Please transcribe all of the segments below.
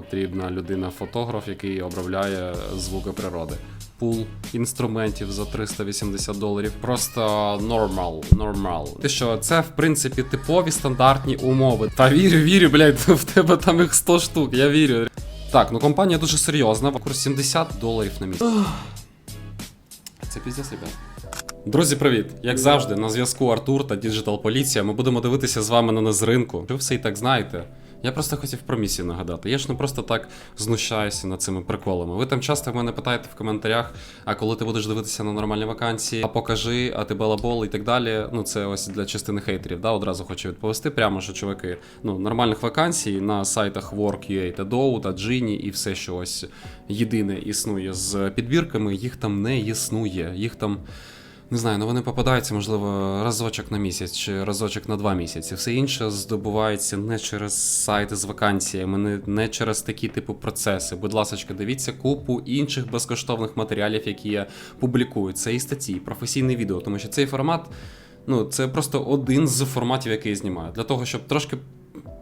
потрібна людина-фотограф, який обробляє звуки природи. Пул інструментів за 380 доларів. Просто нормал, нормал. Ти що, це в принципі типові стандартні умови. Та вірю, вірю, блядь, в тебе там їх 100 штук, я вірю. Так, ну компанія дуже серйозна. Курс 70 доларів на місяць. Це піздець, ребят. Друзі, привіт! Як завжди, на зв'язку Артур та Діджитал Поліція. Ми будемо дивитися з вами на нас ринку. Ви все і так знаєте. Я просто хотів про місію нагадати. Я ж не просто так знущаюся над цими приколами. Ви там часто в мене питаєте в коментарях, а коли ти будеш дивитися на нормальні вакансії, а покажи, а ти балабол і так далі. Ну це ось для частини хейтерів. Да, одразу хочу відповісти. Прямо що чуваки, ну нормальних вакансій на сайтах Work.ua та Dow та Gini і все, що ось єдине існує з підбірками, їх там не існує. Їх там. Не знаю, ну вони попадаються, можливо, разочок на місяць чи разочок на два місяці. Все інше здобувається не через сайти з вакансіями, не, через такі типу процеси. Будь ласка, дивіться купу інших безкоштовних матеріалів, які я публікую. Це і статті, і професійне відео, тому що цей формат. Ну, це просто один з форматів, який я знімаю. Для того, щоб трошки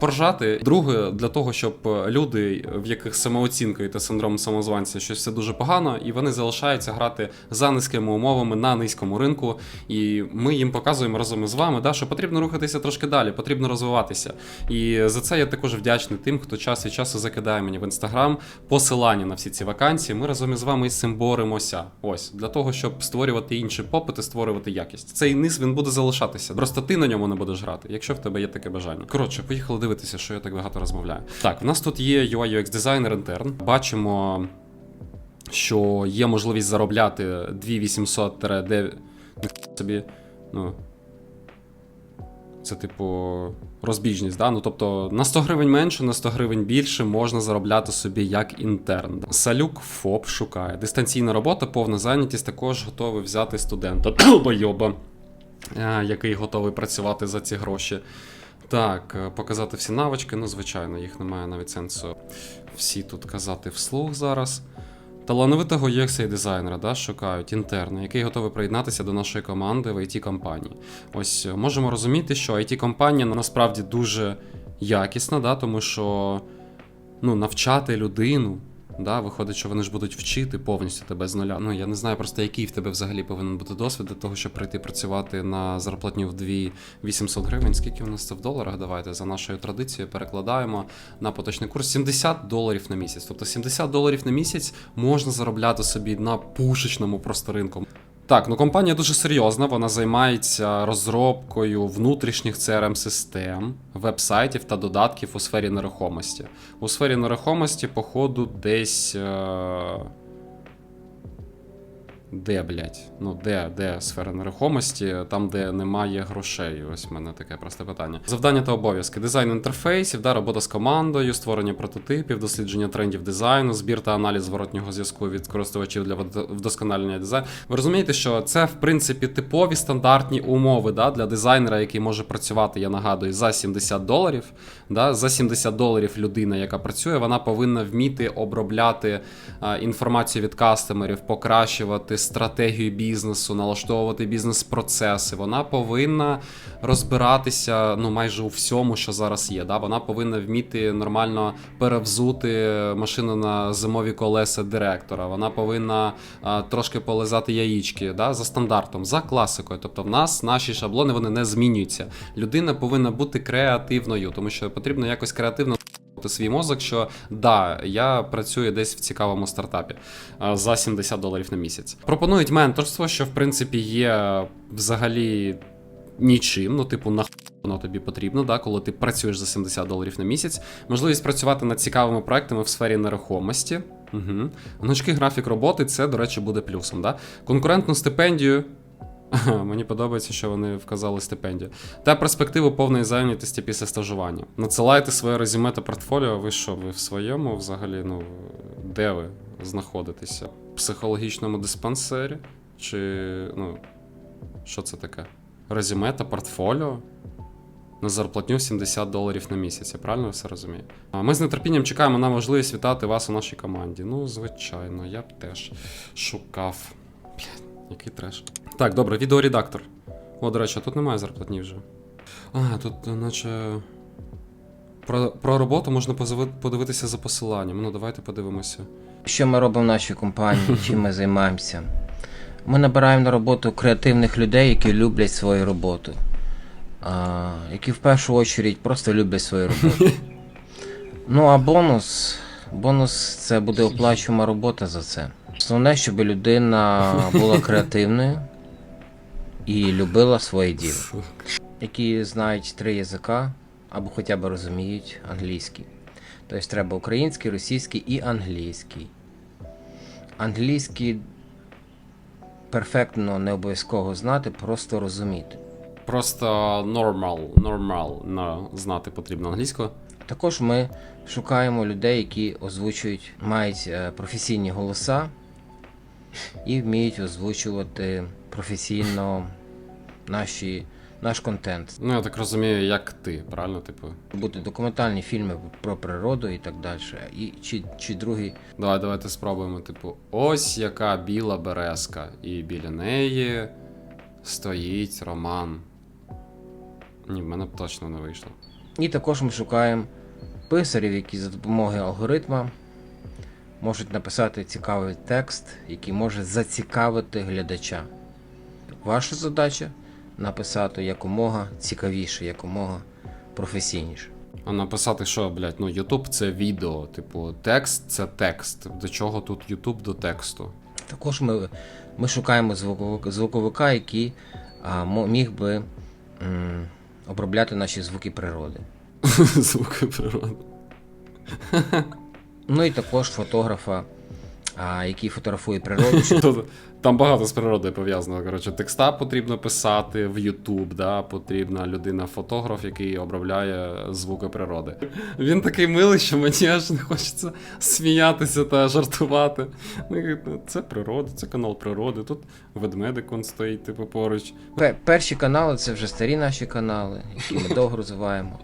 поржати. Друге, для того, щоб люди, в яких самооцінкою та синдром самозванця щось все дуже погано, і вони залишаються грати за низькими умовами на низькому ринку. І ми їм показуємо разом із вами, да, що потрібно рухатися трошки далі, потрібно розвиватися. І за це я також вдячний тим, хто час від часу закидає мені в інстаграм посилання на всі ці вакансії. Ми разом із вами із цим боремося. Ось для того, щоб створювати інші попити, створювати якість. Цей низ він буде залишатися. Просто ти на ньому не будеш грати, якщо в тебе є таке бажання. Коротше, поїхали дивитися, що я так багато розмовляю. Так, в нас тут є UI UX дизайнер інтерн. Бачимо, що є можливість заробляти 2800-9 собі. Ну. Це, типу, розбіжність, да? Ну, тобто на 100 гривень менше, на 100 гривень більше можна заробляти собі як інтерн. Салюк ФОП шукає. Дистанційна робота, повна зайнятість, також готовий взяти студента. Долбойоба, е, який готовий працювати за ці гроші. Так, е, показати всі навички, ну, звичайно, їх немає навіть сенсу всі тут казати вслух зараз. Талановитого UX дизайнера да, шукають інтерна, який готовий приєднатися до нашої команди в it компанії Ось е, можемо розуміти, що it компанія насправді дуже якісна, да, тому що ну, навчати людину. Да, виходить, що вони ж будуть вчити повністю тебе з нуля. Ну я не знаю просто, який в тебе взагалі повинен бути досвід для того, щоб прийти працювати на зарплатню в 2800 гривень. Скільки у нас це в доларах? Давайте за нашою традицією перекладаємо на поточний курс 70 доларів на місяць. Тобто 70 доларів на місяць можна заробляти собі на пушечному просто ринку. Так, ну компанія дуже серйозна. Вона займається розробкою внутрішніх crm систем веб-сайтів та додатків у сфері нерухомості. У сфері нерухомості, походу, десь. Е... Де, блядь? Ну, де, де сфера нерухомості, там, де немає грошей. Ось в мене таке просте питання. Завдання та обов'язки: дизайн інтерфейсів, да, робота з командою, створення прототипів, дослідження трендів дизайну, збір та аналіз зворотнього зв'язку від користувачів для вдосконалення дизайну. Ви розумієте, що це в принципі типові стандартні умови да, для дизайнера, який може працювати, я нагадую, за 70 доларів. Да, за 70 доларів людина, яка працює, вона повинна вміти обробляти а, інформацію від кастомерів, покращувати стратегію бізнесу, налаштовувати бізнес-процеси. Вона повинна розбиратися ну майже у всьому, що зараз є. Да? Вона повинна вміти нормально перевзути машину на зимові колеса директора. Вона повинна а, трошки полизати яєчки да? за стандартом, за класикою. Тобто, в нас наші шаблони вони не змінюються. Людина повинна бути креативною, тому що потрібно якось креативно свій мозок, що да, я працюю десь в цікавому стартапі за 70 доларів на місяць. Пропонують менторство, що в принципі є взагалі нічим. Ну, типу, на воно тобі потрібно, да, коли ти працюєш за 70 доларів на місяць. Можливість працювати над цікавими проектами в сфері нерухомості. Угу. Гнучкий графік роботи це, до речі, буде плюсом. Да? Конкурентну стипендію. Мені подобається, що вони вказали стипендію. Та перспективу повної зайнятості після стажування. Надсилайте своє резюме та портфоліо. Ви що, ви в своєму взагалі, ну де ви знаходитеся? В психологічному диспансері? Чи ну, що це таке? Резюме та портфоліо? На зарплатню 70 доларів на місяць, я правильно все розумію? Ми з нетерпінням чекаємо на можливість вітати вас у нашій команді. Ну, звичайно, я б теж шукав. Який треш. Так, добре, відеоредактор. О, до речі, а тут немає зарплатні вже. А, тут, наче. Про, про роботу можна подивитися за посиланням. Ну, давайте подивимося. Що ми робимо в нашій компанії, чим ми займаємося? Ми набираємо на роботу креативних людей, які люблять свою роботу. А, які в першу чергу просто люблять свою роботу. Ну а бонус. Бонус це буде оплачувана робота за це. Основне, щоб людина була креативною і любила своє діло. Які знають три язика або хоча б розуміють англійський. Тобто треба український, російський і англійський. Англійський перфектно не обов'язково знати, просто розуміти. Просто нормал, нормал на знати потрібно англійською. Також ми шукаємо людей, які озвучують, мають е, професійні голоса і вміють озвучувати професійно наші, наш контент. Ну, я так розумію, як ти, правильно? Типу. Бути документальні фільми про природу і так далі. І, чи, чи другий Давай, давайте спробуємо. Типу, ось яка біла березка, і біля неї стоїть Роман. Ні, в мене б точно не вийшло. І також ми шукаємо писарів, які за допомогою алгоритма можуть написати цікавий текст, який може зацікавити глядача. Ваша задача написати якомога цікавіше, якомога професійніше. А написати, що, блядь, ну Ютуб це відео, типу, текст це текст. До чого тут Ютуб до тексту? Також ми, ми шукаємо звуковика, який а, міг би м, обробляти наші звуки природи. Звуки природи. Ну і також фотографа, а, який фотографує природу, Там багато з природою пов'язано. Коротше, текста потрібно писати в YouTube, да? потрібна людина-фотограф, який обробляє звуки природи. Він такий милий, що мені аж не хочеться сміятися та жартувати. Ну, Це природа, це канал природи. Тут ведмедик он стоїть, типу, поруч. Перші канали це вже старі наші канали, які ми довго розвиваємо.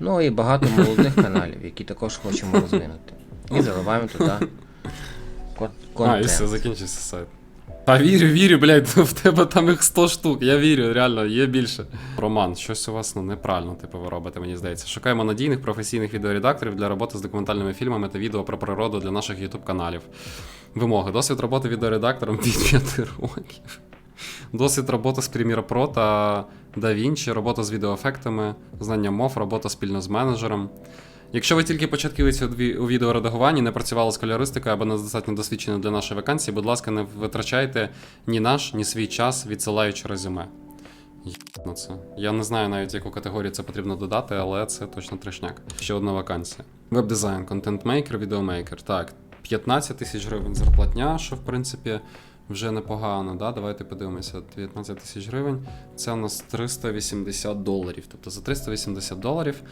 Ну і багато молодих каналів, які також хочемо розвинути. І заливаємо туди кон- А, і все, закінчився сайт. Та вірю, вірю, блядь, в тебе там їх 100 штук. Я вірю, реально, є більше. Роман, щось у вас ну, неправильно, типу, ви робите, мені здається. Шукаємо надійних професійних відеоредакторів для роботи з документальними фільмами та відео про природу для наших YouTube каналів. Вимоги. Досвід роботи відеоредактором від 5 років. Досвід роботи з Premiere Pro та DaVinci, робота з відеоефектами, знання мов, робота спільно з менеджером. Якщо ви тільки початківець у відеоредагуванні, не працювали з кольористикою або недостатньо досвідчені для нашої вакансії, будь ласка, не витрачайте ні наш, ні свій час, відсилаючи резюме. Єбно це. Я не знаю навіть, яку категорію це потрібно додати, але це точно трешняк. Ще одна вакансія. Веб-дизайн, контент-мейкер, відеомейкер. Так, 15 тисяч гривень зарплатня, що в принципі вже непогано. Да? Давайте подивимося. 19 тисяч гривень. Це у нас 380 доларів. Тобто за 380 доларів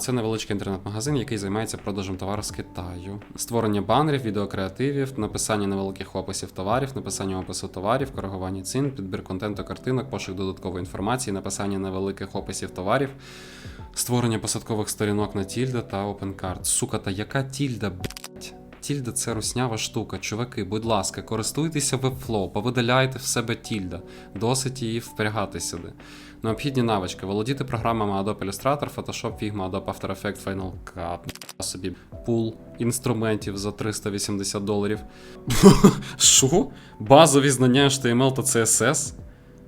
це невеличкий інтернет-магазин, який займається продажем товару з Китаю. Створення банерів, відеокреативів, написання невеликих описів товарів, написання опису товарів, коригування цін, підбір контенту картинок, пошук додаткової інформації, написання невеликих описів товарів, створення посадкових сторінок на тільда та OpenCard. Сука, та яка тільда? Тільда це руснява штука. Чуваки, будь ласка, користуйтеся Webflow, повидаляйте в себе тільда. Досить її впрягати сюди. Необхідні навички: володіти програмами Adobe Illustrator, Photoshop, Figma, Adobe After Effects, Final Cut, собі пул інструментів за 380 доларів. Що? Базові знання HTML та CSS,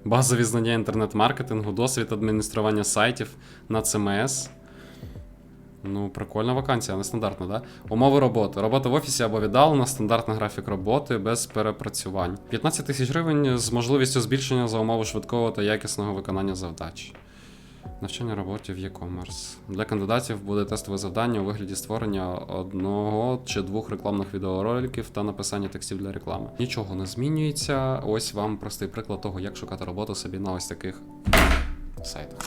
базові знання інтернет-маркетингу, досвід адміністрування сайтів на CMS. Ну, прикольна вакансія, нестандартна, да? Умови роботи. Робота в офісі або віддалена, стандартний графік роботи без перепрацювань. 15 тисяч гривень з можливістю збільшення за умови швидкого та якісного виконання завдач. Навчання роботі в e-commerce. Для кандидатів буде тестове завдання у вигляді створення одного чи двох рекламних відеороликів та написання текстів для реклами. Нічого не змінюється. Ось вам простий приклад того, як шукати роботу собі на ось таких сайтах.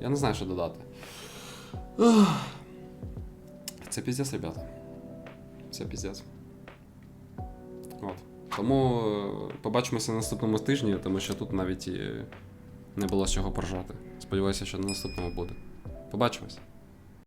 Я не знаю, що додати. Це піздець, ребята. Це піздець. От. Тому е, побачимося на наступному тижні, тому що тут навіть і не було з чого поржати. Сподіваюся, що на наступному буде. Побачимось.